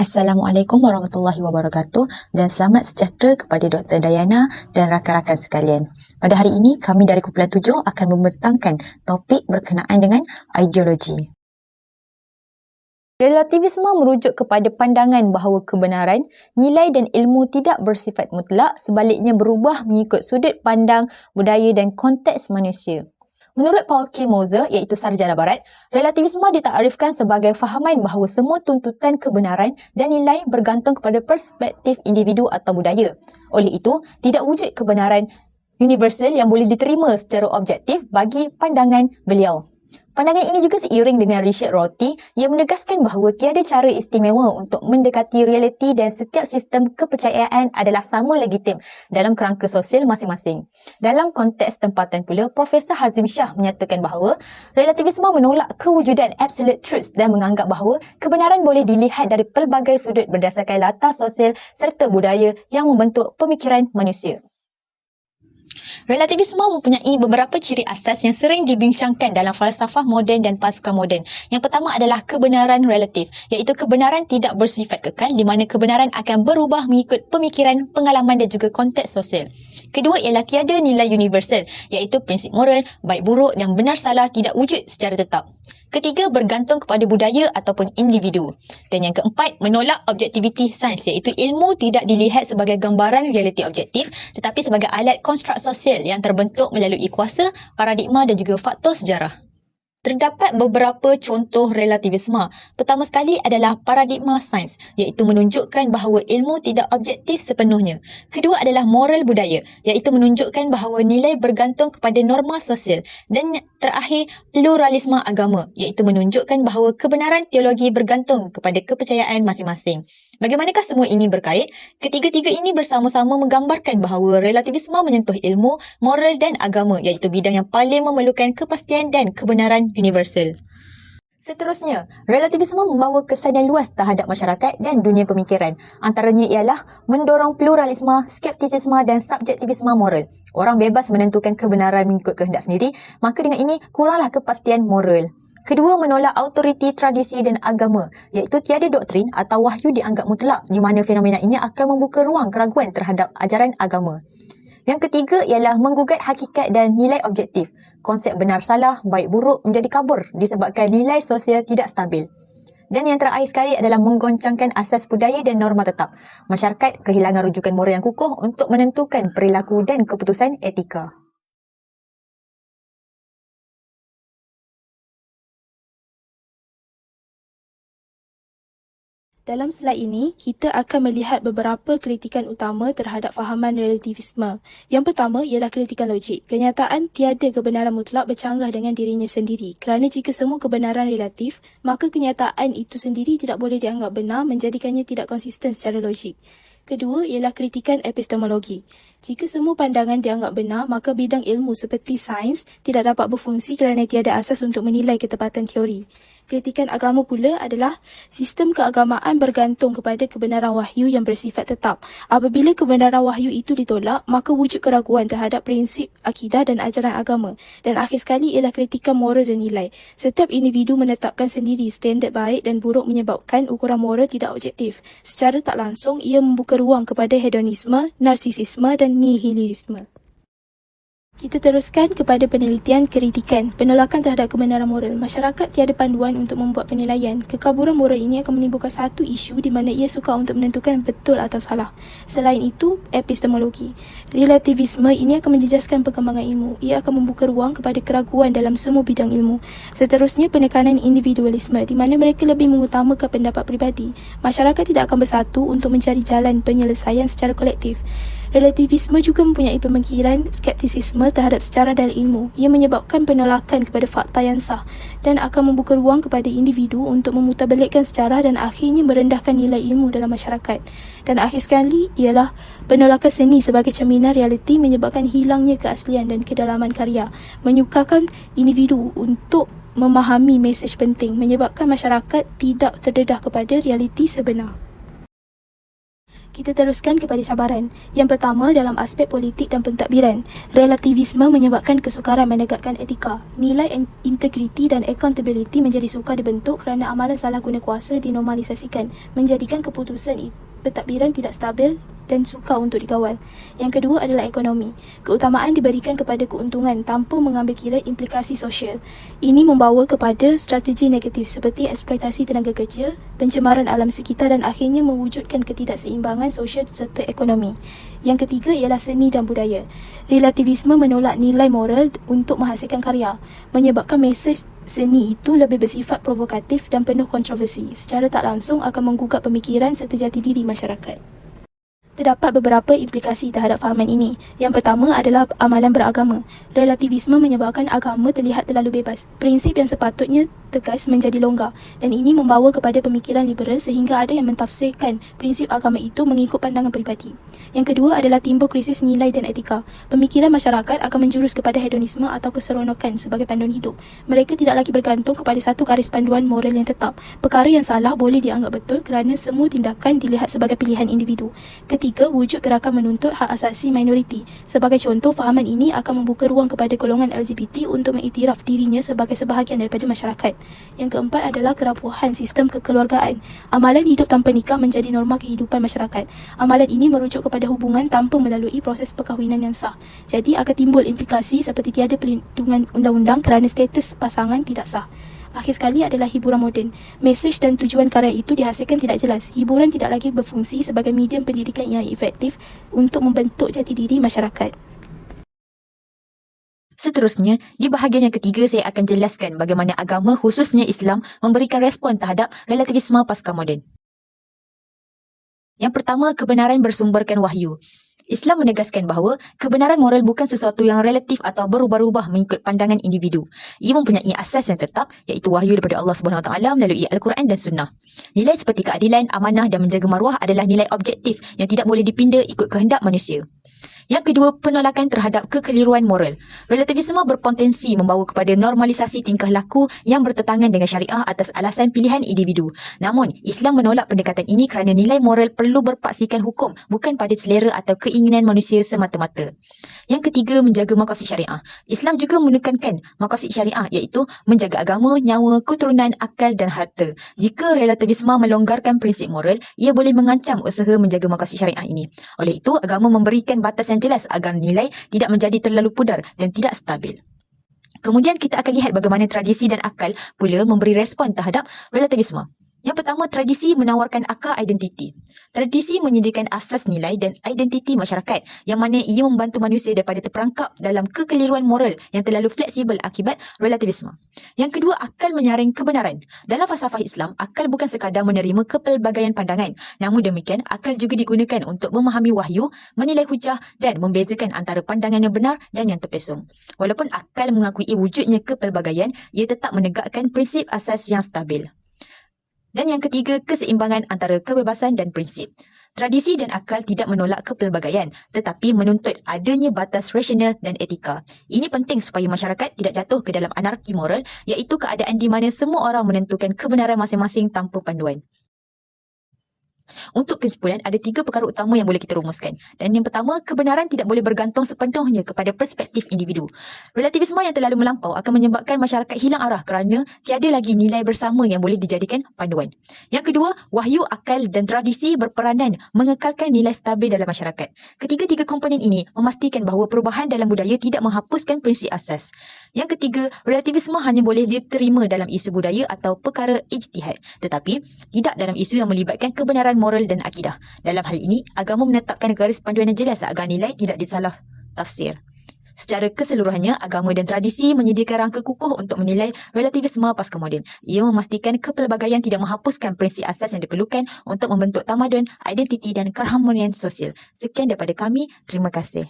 Assalamualaikum warahmatullahi wabarakatuh dan selamat sejahtera kepada Dr. Dayana dan rakan-rakan sekalian. Pada hari ini, kami dari Kumpulan 7 akan membentangkan topik berkenaan dengan ideologi. Relativisme merujuk kepada pandangan bahawa kebenaran, nilai dan ilmu tidak bersifat mutlak sebaliknya berubah mengikut sudut pandang, budaya dan konteks manusia. Menurut Paul K. Moser, iaitu sarjana barat, relativisme ditakrifkan sebagai fahaman bahawa semua tuntutan kebenaran dan nilai bergantung kepada perspektif individu atau budaya. Oleh itu, tidak wujud kebenaran universal yang boleh diterima secara objektif bagi pandangan beliau. Pandangan ini juga seiring dengan Richard Rorty yang menegaskan bahawa tiada cara istimewa untuk mendekati realiti dan setiap sistem kepercayaan adalah sama legitim dalam kerangka sosial masing-masing. Dalam konteks tempatan pula, Profesor Hazim Shah menyatakan bahawa relativisme menolak kewujudan absolute truth dan menganggap bahawa kebenaran boleh dilihat dari pelbagai sudut berdasarkan latar sosial serta budaya yang membentuk pemikiran manusia. Relativisme mempunyai beberapa ciri asas yang sering dibincangkan dalam falsafah moden dan pasca moden. Yang pertama adalah kebenaran relatif, iaitu kebenaran tidak bersifat kekal di mana kebenaran akan berubah mengikut pemikiran, pengalaman dan juga konteks sosial. Kedua ialah tiada nilai universal, iaitu prinsip moral, baik buruk dan benar salah tidak wujud secara tetap. Ketiga, bergantung kepada budaya ataupun individu. Dan yang keempat, menolak objektiviti sains iaitu ilmu tidak dilihat sebagai gambaran realiti objektif tetapi sebagai alat konstruk sosial yang terbentuk melalui kuasa, paradigma dan juga faktor sejarah. Terdapat beberapa contoh relativisme. Pertama sekali adalah paradigma sains iaitu menunjukkan bahawa ilmu tidak objektif sepenuhnya. Kedua adalah moral budaya iaitu menunjukkan bahawa nilai bergantung kepada norma sosial. Dan terakhir pluralisme agama iaitu menunjukkan bahawa kebenaran teologi bergantung kepada kepercayaan masing-masing. Bagaimanakah semua ini berkait? Ketiga-tiga ini bersama-sama menggambarkan bahawa relativisme menyentuh ilmu, moral dan agama iaitu bidang yang paling memerlukan kepastian dan kebenaran universal. Seterusnya, relativisme membawa kesan yang luas terhadap masyarakat dan dunia pemikiran. Antaranya ialah mendorong pluralisme, skeptisisme dan subjektivisme moral. Orang bebas menentukan kebenaran mengikut kehendak sendiri, maka dengan ini kuranglah kepastian moral. Kedua menolak autoriti tradisi dan agama iaitu tiada doktrin atau wahyu dianggap mutlak di mana fenomena ini akan membuka ruang keraguan terhadap ajaran agama. Yang ketiga ialah menggugat hakikat dan nilai objektif. Konsep benar salah, baik buruk menjadi kabur disebabkan nilai sosial tidak stabil. Dan yang terakhir sekali adalah menggoncangkan asas budaya dan norma tetap. Masyarakat kehilangan rujukan moral yang kukuh untuk menentukan perilaku dan keputusan etika. Dalam slide ini, kita akan melihat beberapa kritikan utama terhadap fahaman relativisme. Yang pertama ialah kritikan logik. Kenyataan tiada kebenaran mutlak bercanggah dengan dirinya sendiri. Kerana jika semua kebenaran relatif, maka kenyataan itu sendiri tidak boleh dianggap benar menjadikannya tidak konsisten secara logik. Kedua ialah kritikan epistemologi. Jika semua pandangan dianggap benar, maka bidang ilmu seperti sains tidak dapat berfungsi kerana tiada asas untuk menilai ketepatan teori kritikan agama pula adalah sistem keagamaan bergantung kepada kebenaran wahyu yang bersifat tetap. Apabila kebenaran wahyu itu ditolak, maka wujud keraguan terhadap prinsip akidah dan ajaran agama. Dan akhir sekali ialah kritikan moral dan nilai. Setiap individu menetapkan sendiri standard baik dan buruk menyebabkan ukuran moral tidak objektif. Secara tak langsung, ia membuka ruang kepada hedonisme, narsisisme dan nihilisme. Kita teruskan kepada penelitian kritikan, penolakan terhadap kebenaran moral. Masyarakat tiada panduan untuk membuat penilaian. Kekaburan moral ini akan menimbulkan satu isu di mana ia suka untuk menentukan betul atau salah. Selain itu, epistemologi. Relativisme ini akan menjejaskan perkembangan ilmu. Ia akan membuka ruang kepada keraguan dalam semua bidang ilmu. Seterusnya, penekanan individualisme di mana mereka lebih mengutamakan pendapat pribadi. Masyarakat tidak akan bersatu untuk mencari jalan penyelesaian secara kolektif. Relativisme juga mempunyai pemikiran skeptisisme terhadap secara dari ilmu. Ia menyebabkan penolakan kepada fakta yang sah dan akan membuka ruang kepada individu untuk memutarbalikkan secara dan akhirnya merendahkan nilai ilmu dalam masyarakat. Dan akhir sekali ialah penolakan seni sebagai cerminan realiti menyebabkan hilangnya keaslian dan kedalaman karya. Menyukakan individu untuk memahami mesej penting menyebabkan masyarakat tidak terdedah kepada realiti sebenar. Kita teruskan kepada cabaran. Yang pertama dalam aspek politik dan pentadbiran. Relativisme menyebabkan kesukaran menegakkan etika. Nilai in- integriti dan accountability menjadi sukar dibentuk kerana amalan salah guna kuasa dinormalisasikan, menjadikan keputusan pentadbiran tidak stabil dan sukar untuk dikawal. Yang kedua adalah ekonomi. Keutamaan diberikan kepada keuntungan tanpa mengambil kira implikasi sosial. Ini membawa kepada strategi negatif seperti eksploitasi tenaga kerja, pencemaran alam sekitar dan akhirnya mewujudkan ketidakseimbangan sosial serta ekonomi. Yang ketiga ialah seni dan budaya. Relativisme menolak nilai moral untuk menghasilkan karya, menyebabkan mesej seni itu lebih bersifat provokatif dan penuh kontroversi. Secara tak langsung akan menggugat pemikiran serta jati diri masyarakat. Terdapat beberapa implikasi terhadap fahaman ini. Yang pertama adalah amalan beragama. Relativisme menyebabkan agama terlihat terlalu bebas. Prinsip yang sepatutnya tegas menjadi longgar dan ini membawa kepada pemikiran liberal sehingga ada yang mentafsirkan prinsip agama itu mengikut pandangan peribadi. Yang kedua adalah timbul krisis nilai dan etika. Pemikiran masyarakat akan menjurus kepada hedonisme atau keseronokan sebagai panduan hidup. Mereka tidak lagi bergantung kepada satu garis panduan moral yang tetap. Perkara yang salah boleh dianggap betul kerana semua tindakan dilihat sebagai pilihan individu. Ketiga, wujud gerakan menuntut hak asasi minoriti. Sebagai contoh, fahaman ini akan membuka ruang kepada golongan LGBT untuk mengiktiraf dirinya sebagai sebahagian daripada masyarakat. Yang keempat adalah kerapuhan sistem kekeluargaan. Amalan hidup tanpa nikah menjadi norma kehidupan masyarakat. Amalan ini merujuk kepada hubungan tanpa melalui proses perkahwinan yang sah. Jadi akan timbul implikasi seperti tiada perlindungan undang-undang kerana status pasangan tidak sah. Akhir sekali adalah hiburan moden. Mesej dan tujuan karya itu dihasilkan tidak jelas. Hiburan tidak lagi berfungsi sebagai medium pendidikan yang efektif untuk membentuk jati diri masyarakat. Seterusnya, di bahagian yang ketiga saya akan jelaskan bagaimana agama khususnya Islam memberikan respon terhadap relativisme pasca moden. Yang pertama, kebenaran bersumberkan wahyu. Islam menegaskan bahawa kebenaran moral bukan sesuatu yang relatif atau berubah-ubah mengikut pandangan individu. Ia mempunyai asas yang tetap iaitu wahyu daripada Allah Taala melalui Al-Quran dan Sunnah. Nilai seperti keadilan, amanah dan menjaga maruah adalah nilai objektif yang tidak boleh dipinda ikut kehendak manusia. Yang kedua, penolakan terhadap kekeliruan moral. Relativisme berpotensi membawa kepada normalisasi tingkah laku yang bertentangan dengan syariah atas alasan pilihan individu. Namun, Islam menolak pendekatan ini kerana nilai moral perlu berpaksikan hukum, bukan pada selera atau keinginan manusia semata-mata. Yang ketiga, menjaga maqasid syariah. Islam juga menekankan maqasid syariah iaitu menjaga agama, nyawa, keturunan, akal dan harta. Jika relativisme melonggarkan prinsip moral, ia boleh mengancam usaha menjaga maqasid syariah ini. Oleh itu, agama memberikan batas jelas agar nilai tidak menjadi terlalu pudar dan tidak stabil. Kemudian kita akan lihat bagaimana tradisi dan akal pula memberi respon terhadap relativisme. Yang pertama, tradisi menawarkan akar identiti. Tradisi menyediakan asas nilai dan identiti masyarakat yang mana ia membantu manusia daripada terperangkap dalam kekeliruan moral yang terlalu fleksibel akibat relativisme. Yang kedua, akal menyaring kebenaran. Dalam falsafah Islam, akal bukan sekadar menerima kepelbagaian pandangan. Namun demikian, akal juga digunakan untuk memahami wahyu, menilai hujah dan membezakan antara pandangan yang benar dan yang terpesong. Walaupun akal mengakui wujudnya kepelbagaian, ia tetap menegakkan prinsip asas yang stabil. Dan yang ketiga, keseimbangan antara kebebasan dan prinsip. Tradisi dan akal tidak menolak kepelbagaian tetapi menuntut adanya batas rasional dan etika. Ini penting supaya masyarakat tidak jatuh ke dalam anarki moral iaitu keadaan di mana semua orang menentukan kebenaran masing-masing tanpa panduan. Untuk kesimpulan, ada tiga perkara utama yang boleh kita rumuskan. Dan yang pertama, kebenaran tidak boleh bergantung sepenuhnya kepada perspektif individu. Relativisme yang terlalu melampau akan menyebabkan masyarakat hilang arah kerana tiada lagi nilai bersama yang boleh dijadikan panduan. Yang kedua, wahyu, akal dan tradisi berperanan mengekalkan nilai stabil dalam masyarakat. Ketiga-tiga komponen ini memastikan bahawa perubahan dalam budaya tidak menghapuskan prinsip asas. Yang ketiga, relativisme hanya boleh diterima dalam isu budaya atau perkara ijtihad. Tetapi, tidak dalam isu yang melibatkan kebenaran moral dan akidah. Dalam hal ini, agama menetapkan garis panduan yang jelas agar nilai tidak disalah tafsir. Secara keseluruhannya, agama dan tradisi menyediakan rangka kukuh untuk menilai relativisme pasca moden. Ia memastikan kepelbagaian tidak menghapuskan prinsip asas yang diperlukan untuk membentuk tamadun, identiti dan keharmonian sosial. Sekian daripada kami. Terima kasih.